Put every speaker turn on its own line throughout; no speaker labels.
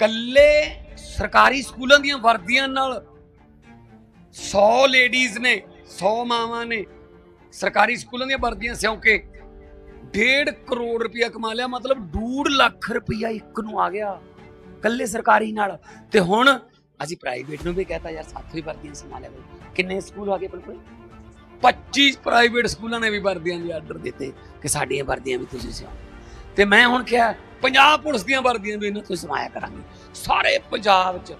ਕੱਲੇ ਸਰਕਾਰੀ ਸਕੂਲਾਂ ਦੀਆਂ ਵਰਦੀਆਂ ਨਾਲ 100 ਲੇਡੀਜ਼ ਨੇ 100 ਮਾਵਾਂ ਨੇ ਸਰਕਾਰੀ ਸਕੂਲਾਂ ਦੀਆਂ ਵਰਦੀਆਂ ਸਿਉਂ ਕੇ 1.5 ਕਰੋੜ ਰੁਪਇਆ ਕਮਾ ਲਿਆ, ਮਤਲਬ 2 ਲੱਖ ਰੁਪਇਆ ਇੱਕ ਨੂੰ ਆ ਗਿਆ ਕੱਲੇ ਸਰਕਾਰੀ ਨਾਲ। ਤੇ ਹੁਣ ਅਸੀਂ ਪ੍ਰਾਈਵੇਟ ਨੂੰ ਵੀ ਕਹਤਾ, ਯਾਰ ਸਾਥੋਂ ਹੀ ਵਰਦੀਆਂ ਸਮਾ ਲਿਆ ਬਈ। ਕਿੰਨੇ ਸਕੂਲ ਆ ਗਏ ਬਿਲਕੁਲ 25 ਪ੍ਰਾਈਵੇਟ ਸਕੂਲਾਂ ਨੇ ਵੀ ਵਰਦੀਆਂ ਦੇ ਆਰਡਰ ਦਿੱਤੇ ਕਿ ਸਾਡੀਆਂ ਵਰਦੀਆਂ ਵੀ ਤੁਸੀਂ ਸਿਓ। ਤੇ ਮੈਂ ਹੁਣ ਕਿਹਾ ਪੰਜਾਬ ਪੁਲਿਸ ਦੀਆਂ ਵਰਦੀਆਂ ਵੀ ਇਹਨਾਂ ਤੋਂ ਸਮਾਇਆ ਕਰਾਂਗੇ। ਸਾਰੇ ਪੰਜਾਬ 'ਚ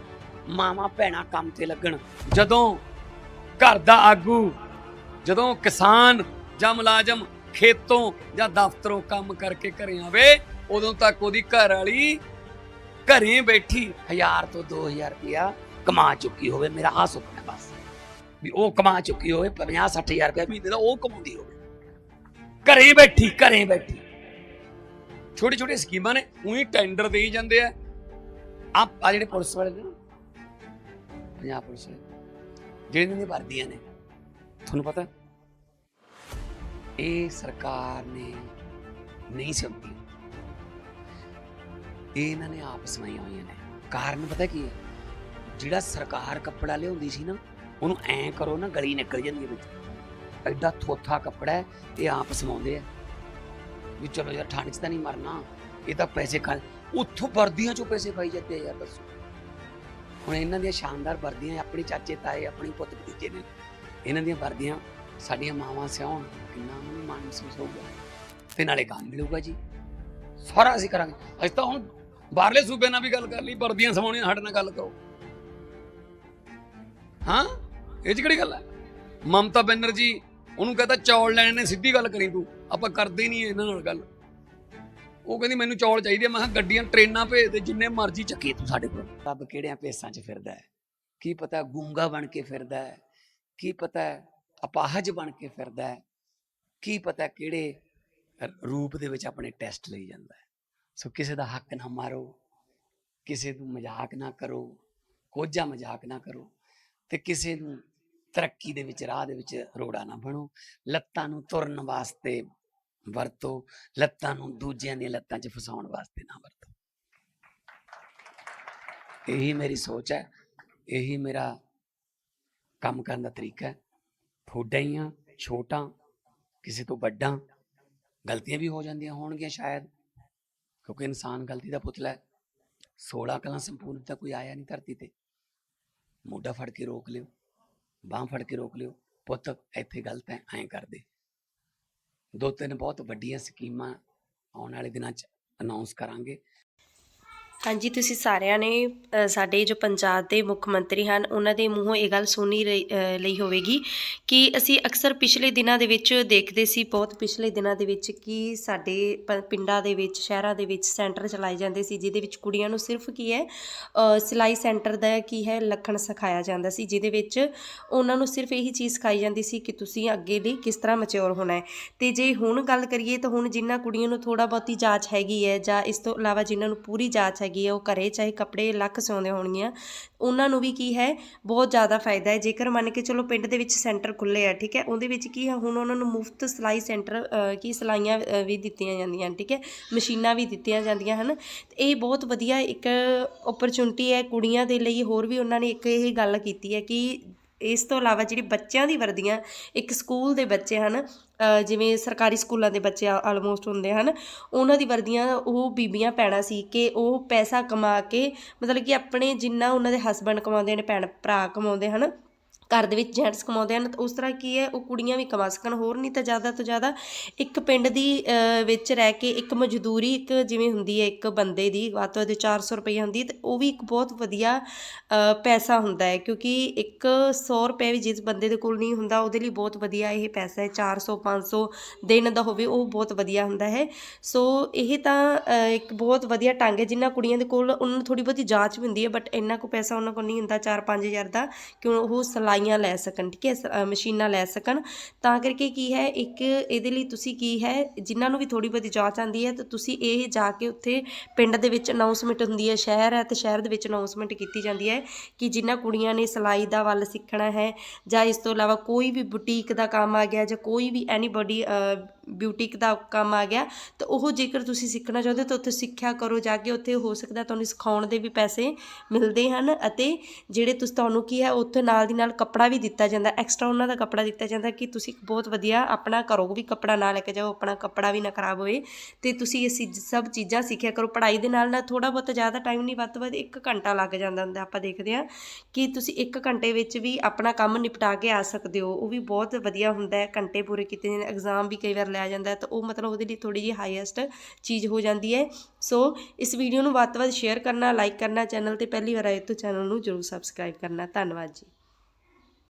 ਮਾਵਾਂ ਭੈਣਾਂ ਕੰਮ ਤੇ ਲੱਗਣ। ਜਦੋਂ ਘਰ ਦਾ ਆਗੂ, ਜਦੋਂ ਕਿਸਾਨ ਜਾਂ ਮੁਲਾਜ਼ਮ ਖੇਤੋਂ ਜਾਂ ਦਫ਼ਤਰੋਂ ਕੰਮ ਕਰਕੇ ਘਰੇ ਆਵੇ, ਉਦੋਂ ਤੱਕ ਉਹਦੀ ਘਰ ਵਾਲੀ ਘਰੇ ਬੈਠੀ 1000 ਤੋਂ 2000 ਰੁਪਇਆ ਕਮਾ ਚੁੱਕੀ ਹੋਵੇ। ਮੇਰਾ ਆ ਸੁਪਨਾ ਬਸ। ਵੀ ਉਹ ਕਮਾ ਚੁੱਕੀ ਹੋਵੇ 50 60000 ਰੁਪਇਆ ਮਹੀਨੇ ਦਾ ਉਹ ਕਮਾਉਂਦੀ ਹੋਵੇ। ਘਰੇ ਬੈਠੀ ਘਰੇ ਬੈਠੀ। ਛੋਟੀ ਛੋਟੇ ਸਕੀਮਾਂ ਨੇ ਉਹੀ ਟੈਂਡਰ ਦੇਈ ਜਾਂਦੇ ਆ। ਆ ਆ ਜਿਹੜੇ ਪੁਲਿਸ ਵਾਲੇ ਨੇ ਨਾ, ਪੰਜਾਬ ਪੁਲਿਸ ਵਾਲੇ ਜਿਹੜੇ ਨੇ ਵਰਦੀਆਂ ਨੇ ਤੁਹਾਨੂੰ ਪਤਾ ਇਹ ਸਰਕਾਰ ਨੇ ਨਹੀਂ ਸਮਝੀ ਇਹ ਇਹਨਾਂ ਨੇ ਆਪ ਸਮਾਈਆਂ ਹੋਈਆਂ ਨੇ। ਕਾਰਨ ਪਤਾ ਕੀ ਹੈ? ਜਿਹੜਾ ਸਰਕਾਰ ਕੱਪੜਾ ਲਿਆਉਂਦੀ ਸੀ ਨਾ ਉਹਨੂੰ ਐਂ ਕਰੋ ਨਾ ਗਲੀ ਨਿਕਲ ਜਾਂਦੀ ਹੈ ਵਿੱਚ। ਐਡਾ ਥੋਥਾ ਕੱਪੜਾ ਹੈ ਇਹ ਆਪ ਸਮਾਉਂਦੇ ਆ। ਵੀ ਚਲੋ ਯਾਰ ਠੰਡ 'ਚ ਤਾਂ ਨਹੀਂ ਮਰਨਾ, ਇਹ ਤਾਂ ਪੈਸੇ ਖਾ ਉੱਥੋਂ ਵਰਦੀਆਂ 'ਚੋਂ ਪੈਸੇ ਖਾਈ ਜਾਂਦੇ ਆ ਯਾਰ ਦੱਸੋ। ਹੁਣ ਇਹਨਾਂ ਦੀਆਂ ਸ਼ਾਨਦਾਰ ਵਰਦੀਆਂ ਆਪਣੇ ਚਾਚੇ, ਤਾਏ, ਆਪਣੀ ਪੁੱਤ ਭਤੀਜੇ ਨੇ। ਇਹਨਾਂ ਦੀਆਂ ਵਰਦੀਆਂ ਸਾਡੀਆਂ ਮਾਵਾਂ ਸਿਆਉਣ, ਕਿੰਨਾ ਨੂੰ ਮਾਣ ਮਹਿਸੂਸ ਹੋਊਗਾ। ਤੇ ਨਾਲੇ ਕੰਮ ਮਿਲੂਗਾ ਜੀ। ਸਾਰਾ ਅਸੀਂ ਕਰਾਂਗੇ। ਅਸੀਂ ਤਾਂ ਹੁਣ ਬਾਹਰਲੇ ਸੂਬਿਆਂ ਨਾਲ ਵੀ ਗੱਲ ਕਰ ਲਈ, ਵਰਦੀਆਂ ਸਵਾਉਣੀਆਂ ਸਾਡੇ ਨਾਲ ਗੱਲ ਕਰੋ। ਹਾਂ? ਇਹ 'ਚ ਕਿਹੜੀ ਗੱਲ ਹੈ? ਮਮਤਾ ਬੈਨਰਜੀ, ਉਹਨੂੰ ਕਹਿੰਦਾ ਚੌਲ ਲੈਣੇ ਨੇ, ਸਿੱਧੀ ਗੱਲ ਕਰੀ ਤੂੰ। ਆਪਾਂ ਕਰਦੇ ਨਹੀਂ ਇਹਨਾਂ ਨਾਲ ਗੱਲ। ਉਹ ਕਹਿੰਦੀ, ਮੈਨੂੰ ਚੌਲ ਚਾਹੀਦੇ ਆ। ਮੈਂ ਕਿਹਾ, ਗੱਡੀਆਂ, ਟ੍ਰੇਨਾਂ ਭੇਜ ਦੇ, ਜਿੰਨੇ ਮਰਜ਼ੀ ਚੱਕੀ ਤੂੰ ਸਾਡੇ ਕੋਲ। ਰੱਬ ਕਿਹੜਿਆਂ ਭੇਸਾਂ 'ਚ ਫਿਰਦਾ ਹੈ? ਕੀ ਪਤਾ ਗੂੰਗਾ ਬਣ ਕੇ ਫਿਰਦਾ ਹੈ? ਕੀ ਪਤਾ ਅਪਾਹਜ ਬਣ ਕੇ ਫਿਰਦਾ ਹੈ? ਕੀ ਪਤਾ ਕਿਹੜੇ ਰੂਪ ਦੇ ਵਿੱਚ ਆਪਣੇ ਟੈਸਟ ਲਈ ਜਾਂਦਾ ਹੈ? ਸੋ ਕਿਸੇ ਦਾ ਹੱਕ ਨਾ ਮਾਰੋ, ਕਿਸੇ ਨੂੰ ਮਜ਼ਾਕ ਨਾ ਕਰੋ, ਕੋਝਾ ਮਜ਼ਾਕ ਨਾ ਕਰੋ ਤੇ ਕਿਸੇ ਨੂੰ ਤਰੱਕੀ ਦੇ ਵਿੱਚ, ਰਾਹ ਦੇ ਵਿੱਚ ਰੋੜਾ ਨਾ ਬਣੋ। ਲੱਤਾਂ ਨੂੰ ਤੁਰਨ ਵਾਸਤੇ ਵਰਤੋ, ਲੱਤਾਂ ਨੂੰ ਦੂਜਿਆਂ ਦੀਆਂ ਲੱਤਾਂ 'ਚ ਫਸਾਉਣ ਵਾਸਤੇ ਨਾ ਵਰਤੋ। ਇਹੀ ਮੇਰੀ ਸੋਚ ਹੈ, ਇਹੀ ਮੇਰਾ ਕੰਮ ਕਰਨ ਦਾ ਤਰੀਕਾ ਹੈ। ਥੋੜਾ ਹੀ ਆ, ਛੋਟਾ, ਕਿਸੇ ਤੋਂ ਵੱਡਾ, ਗਲਤੀਆਂ ਵੀ ਹੋ ਜਾਂਦੀਆਂ ਹੋਣਗੀਆਂ ਸ਼ਾਇਦ, ਕਿਉਂਕਿ ਇਨਸਾਨ ਗਲਤੀ ਦਾ ਪੁਤਲਾ ਹੈ। 16 ਕਲਾਂ ਸੰਪੂਰਨ ਤਾਂ ਕੋਈ ਆਇਆ ਨਹੀਂ ਧਰਤੀ ਤੇ। ਮੋਢਾ ਫੜ ਕੇ ਰੋਕ ਲਿਓ, ਬਾਹ ਫੜ ਕੇ ਰੋਕ ਲਿਓ, ਪੁੱਤ, ਇੱਥੇ ਗਲਤ ਹੈ, ਐਂ ਕਰ ਦੋ ਤਿੰਨ ਬਹੁਤ ਵੱਡੀਆਂ ਸਕੀਮਾਂ ਆਉਣ ਵਾਲੇ ਦਿਨਾਂ 'ਚ ਅਨਾਉਂਸ ਕਰਾਂਗੇ।
ਹਾਂਜੀ, ਤੁਸੀਂ ਸਾਰਿਆਂ ਨੇ ਸਾਡੇ ਜੋ ਪੰਜਾਬ ਦੇ ਮੁੱਖ ਮੰਤਰੀ ਹਨ, ਉਹਨਾਂ ਦੇ ਮੂੰਹੋਂ ਇਹ ਗੱਲ ਸੁਣੀ ਲਈ ਹੋਵੇਗੀ ਕਿ ਅਸੀਂ ਅਕਸਰ ਪਿਛਲੇ ਦਿਨਾਂ ਦੇ ਵਿੱਚ ਦੇਖਦੇ ਸੀ, ਬਹੁਤ ਪਿਛਲੇ ਦਿਨਾਂ ਦੇ ਵਿੱਚ ਕਿ ਸਾਡੇ ਪ- ਪਿੰਡਾਂ ਦੇ ਵਿੱਚ, ਸ਼ਹਿਰਾਂ ਦੇ ਵਿੱਚ ਸੈਂਟਰ ਚਲਾਏ ਜਾਂਦੇ ਸੀ, ਜਿਹਦੇ ਵਿੱਚ ਕੁੜੀਆਂ ਨੂੰ ਸਿਰਫ ਕੀ ਹੈ ਸਿਲਾਈ ਸੈਂਟਰ ਦਾ ਕੀ ਹੈ, ਲੱਖਣ ਸਿਖਾਇਆ ਜਾਂਦਾ ਸੀ, ਜਿਹਦੇ ਵਿੱਚ ਉਹਨਾਂ ਨੂੰ ਸਿਰਫ ਇਹੀ ਚੀਜ਼ ਸਿਖਾਈ ਜਾਂਦੀ ਸੀ ਕਿ ਤੁਸੀਂ ਅੱਗੇ ਲਈ ਕਿਸ ਤਰ੍ਹਾਂ ਮੈਚੁਰ ਹੋਣਾ ਹੈ। ਤੇ ਜੇ ਹੁਣ ਗੱਲ ਕਰੀਏ ਤਾਂ ਹੁਣ ਜਿਨ੍ਹਾਂ ਕੁੜੀਆਂ ਨੂੰ ਥੋੜਾ ਬਹੁਤੀ ਜਾਂਚ ਹੈਗੀ ਹੈ ਜਾਂ ਇਸ ਤੋਂ ਇਲਾਵਾ ਜਿਨ੍ਹਾਂ ਨੂੰ ਪੂਰੀ ਜਾਂਚ ਹੈਗੀ ਆ, ਉਹ ਘਰੇ ਚਾਹੇ ਕੱਪੜੇ ਲੱਖ ਸਿਉਂਦੇ ਹੋਣਗੀਆਂ, ਉਹਨਾਂ ਨੂੰ ਵੀ ਕੀ ਹੈ, ਬਹੁਤ ਜ਼ਿਆਦਾ ਫਾਇਦਾ ਹੈ। ਜੇਕਰ ਮੰਨ ਕੇ ਚਲੋ ਪਿੰਡ ਦੇ ਵਿੱਚ ਸੈਂਟਰ ਖੁੱਲੇ ਆ, ਠੀਕ ਹੈ, ਉਹਦੇ ਵਿੱਚ ਕੀ ਹੈ, ਹੁਣ ਉਹਨਾਂ ਨੂੰ ਮੁਫਤ ਸਿਲਾਈ ਸੈਂਟਰ ਕੀ ਸਿਲਾਈਆਂ ਵੀ ਦਿੱਤੀਆਂ ਜਾਂਦੀਆਂ ਠੀਕ ਹੈ, ਮਸ਼ੀਨਾਂ ਵੀ ਦਿੱਤੀਆਂ ਜਾਂਦੀਆਂ ਹਨ। ਤੇ ਇਹ ਬਹੁਤ ਵਧੀਆ ਇੱਕ ਓਪਰਚੁਨਿਟੀ ਹੈ ਕੁੜੀਆਂ ਦੇ ਲਈ, ਹੋਰ ਵੀ ਉਹਨਾਂ ਨੇ ਇੱਕ ਇਹ ਗੱਲ ਕੀਤੀ ਹੈ ਕਿ ਇਸ ਤੋਂ ਇਲਾਵਾ ਜਿਹੜੀ ਬੱਚਿਆਂ ਦੀ ਵਰਦੀਆਂ, ਇੱਕ ਸਕੂਲ ਦੇ ਬੱਚੇ ਹਨ ਜਿਵੇਂ ਸਰਕਾਰੀ ਸਕੂਲਾਂ ਦੇ ਬੱਚੇ ਆਲਮੋਸਟ ਹੁੰਦੇ ਹਨ, ਉਹਨਾਂ ਦੀ ਵਰਦੀਆਂ, ਉਹ ਬੀਬੀਆਂ ਪੈਣਾ ਸੀ ਕਿ ਉਹ ਪੈਸਾ ਕਮਾ ਕੇ, ਮਤਲਬ ਕਿ ਆਪਣੇ ਜਿੰਨਾ ਉਹਨਾਂ ਦੇ ਹਸਬੰਡ ਕਮਾਉਂਦੇ ਨੇ, ਭੈਣ ਭਰਾ ਕਮਾਉਂਦੇ ਹਨ ਘਰ ਦੇ ਵਿੱਚ ਜੈਂਟਸ ਕਮਾਉਂਦੇ ਹਨ, ਤਾਂ ਉਸ ਤਰ੍ਹਾਂ ਕੀ ਹੈ, ਉਹ ਕੁੜੀਆਂ ਵੀ ਕਮਾ ਸਕਣ, ਹੋਰ ਨਹੀਂ ਤਾਂ ਜ਼ਿਆਦਾ ਤੋਂ ਜ਼ਿਆਦਾ ਇੱਕ ਪਿੰਡ ਦੀ ਵਿੱਚ ਰਹਿ ਕੇ ਇੱਕ ਮਜ਼ਦੂਰੀ, ਇੱਕ ਜਿਵੇਂ ਹੁੰਦੀ ਹੈ, ਇੱਕ ਬੰਦੇ ਦੀ ਵੱਧ ਤੋਂ ਵੱਧ 400 ਰੁਪਏ ਹੁੰਦੀ ਹੈ, ਤੇ ਉਹ ਵੀ ਇੱਕ ਬਹੁਤ ਵਧੀਆ ਪੈਸਾ ਹੁੰਦਾ ਹੈ, ਕਿਉਂਕਿ ਇੱਕ 100 ਰੁਪਏ ਵੀ ਜਿਸ ਬੰਦੇ ਦੇ ਕੋਲ ਨਹੀਂ ਹੁੰਦਾ, ਉਹਦੇ ਲਈ ਬਹੁਤ ਵਧੀਆ ਇਹ ਪੈਸਾ ਹੈ 400 500 ਦਿਨ ਦਾ ਹੋਵੇ, ਉਹ ਬਹੁਤ ਵਧੀਆ ਹੁੰਦਾ ਹੈ। ਸੋ ਇਹ ਤਾਂ ਇੱਕ ਬਹੁਤ ਵਧੀਆ ਢੰਗ ਹੈ ਜਿਨ੍ਹਾਂ ਕੁੜੀਆਂ ਦੇ ਕੋਲ ਉਹਨਾਂ ਨੂੰ ਥੋੜੀ ਬਹੁਤੀ ਜਾਂਚ ਵੀ ਹੁੰਦੀ ਹੈ, ਬਟ ਇੰਨਾ ਕੁ ਪੈਸਾ ਉਹਨਾਂ ਕੋਲ ਨਹੀਂ ਹੁੰਦਾ 4-5000 ਦਾ, ਕਿਉਂ ਉਹ ਸਿਲਾਈਆਂ ਲੈ ਸਕਣ, ਠੀਕ ਹੈ, ਸ- ਮਸ਼ੀਨਾਂ ਲੈ ਸਕਣ। ਤਾਂ ਕਰਕੇ ਕੀ ਹੈ, ਇੱਕ ਇਹਦੇ ਲਈ ਤੁਸੀਂ ਕੀ ਹੈ, ਜਿਨ੍ਹਾਂ ਨੂੰ ਵੀ ਥੋੜੀ ਬਹੁਤੀ ਜਾਂਚ ਆਉਂਦੀ ਹੈ, ਤਾਂ ਤੁਸੀਂ ਇਹ ਜਾ ਕੇ ਉੱਥੇ ਪਿੰਡ ਦੇ ਵਿੱਚ ਅਨਾਉਂਸਮੈਂਟ ਹੁੰਦੀ ਹੈ, ਸ਼ਹਿਰ ਹੈ, ਤੇ ਸ਼ਹਿਰ ਦੇ ਵਿੱਚ ਅਨਾਉਂਸਮੈਂਟ ਕੀਤੀ ਜਾਂਦੀ ਹੈ ਕਿ ਜਿਨ੍ਹਾਂ ਕੁੜੀਆਂ ਨੇ ਸਿਲਾਈ ਦਾ ਵੱਲ ਸਿੱਖਣਾ ਹੈ ਜਾਂ ਇਸ ਤੋਂ ਇਲਾਵਾ ਕੋਈ ਵੀ ਬੁਟੀਕ ਦਾ ਕੰਮ ਆ ਗਿਆ ਜਾਂ ਕੋਈ ਵੀ ਐਨੀਬਡੀ ਬਿਊਟੀਕ ਦਾ ਕੰਮ ਆ ਗਿਆ, ਤਾਂ ਉਹ ਜੇਕਰ ਤੁਸੀਂ ਸਿੱਖਣਾ ਚਾਹੁੰਦੇ ਹੋ ਤਾਂ ਉੱਥੇ ਸਿੱਖਿਆ ਕਰੋ, ਜਾ ਕੇ ਉੱਥੇ ਹੋ ਸਕਦਾ ਤੁਹਾਨੂੰ ਸਿਖਾਉਣ ਦੇ ਵੀ ਪੈਸੇ ਮਿਲਦੇ ਹਨ ਅਤੇ ਜਿਹੜੇ ਤੁਸੀਂ, ਤੁਹਾਨੂੰ ਕੀ ਹੈ, ਉੱਥੇ ਨਾਲ ਦੀ ਨਾਲ ਕੱਪੜਾ ਵੀ ਦਿੱਤਾ ਜਾਂਦਾ ਐਕਸਟਰਾ ਉਹਨਾਂ ਦਾ ਕੱਪੜਾ ਦਿੱਤਾ ਜਾਂਦਾ ਕਿ ਤੁਸੀਂ ਬਹੁਤ ਵਧੀਆ ਆਪਣਾ ਘਰੋਂ ਵੀ ਕੱਪੜਾ ਨਾ ਲੈ ਕੇ ਜਾਓ, ਆਪਣਾ ਕੱਪੜਾ ਵੀ ਨਾ ਖਰਾਬ ਹੋਏ ਤੇ ਤੁਸੀਂ ਇਹ ਚੀਜ਼- ਸਭ ਚੀਜ਼ਾਂ ਸਿੱਖਿਆ ਕਰੋ। ਪੜ੍ਹਾਈ ਦੇ ਨਾਲ ਨਾਲ ਥੋੜਾ ਬਹੁਤ ਜ਼ਿਆਦਾ ਟਾਈਮ ਨਹੀਂ, ਵੱਧ ਤੋਂ ਵੱਧ 1 ਘੰਟਾ ਲੱਗ ਜਾਂਦਾ ਹੁੰਦਾ ਆਪਾਂ ਦੇਖਦੇ ਹਾਂ ਕਿ ਤੁਸੀਂ 1 ਘੰਟੇ ਵਿੱਚ ਵੀ ਆਪਣਾ ਕੰਮ ਨਿਪਟਾ ਕੇ ਆ ਸਕਦੇ ਹੋ। ਉਹ ਵੀ ਬਹੁਤ ਵਧੀਆ ਹੁੰਦਾ ਹੈ, ਘੰਟੇ ਪੂਰੇ ਕੀਤੇ ਜਾਂਦੇ ਐਗਜ਼ਾਮ ਵੀ ਕਈ ਵਾਰ ਲਿਆ ਜਾਂਦਾ ਤਾਂ ਉਹ ਮਤਲਬ ਉਹਦੇ ਲਈ ਥੋੜੀ ਜਿਹੀ ਹਾਈਐਸਟ ਚੀਜ਼ ਹੋ ਜਾਂਦੀ ਹੈ। ਸੋ ਇਸ ਵੀਡੀਓ ਨੂੰ ਵੱਧ ਤੋਂ ਵੱਧ ਸ਼ੇਅਰ ਕਰਨਾ ਲਾਈਕ ਕਰਨਾ ਚੈਨਲ ਤੇ ਪਹਿਲੀ ਵਾਰ ਆਏ ਤਾਂ ਚੈਨਲ ਨੂੰ ਜਰੂਰ ਸਬਸਕ੍ਰਾਈਬ ਕਰਨਾ। ਧੰਨਵਾਦ ਜੀ।